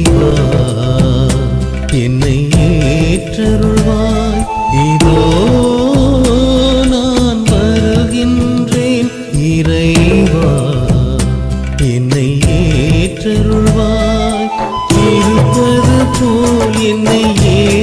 இறைவா என்னை ஏற்றருள்வாய். இதோ நான் வருகின்றேன் இறைவா என்னை ஏற்றருள்வாய். இருப்பது போல் என்னை ஏ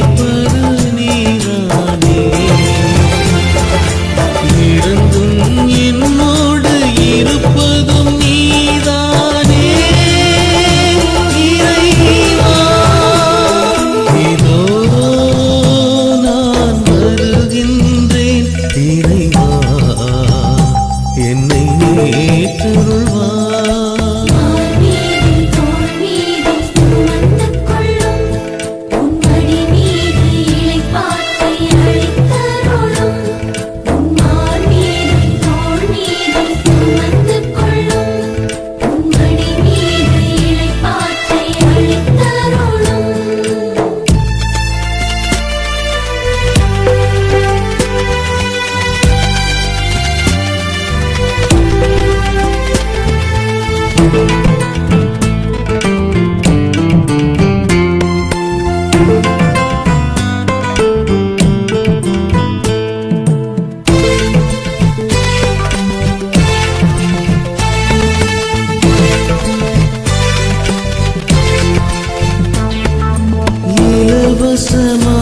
什么？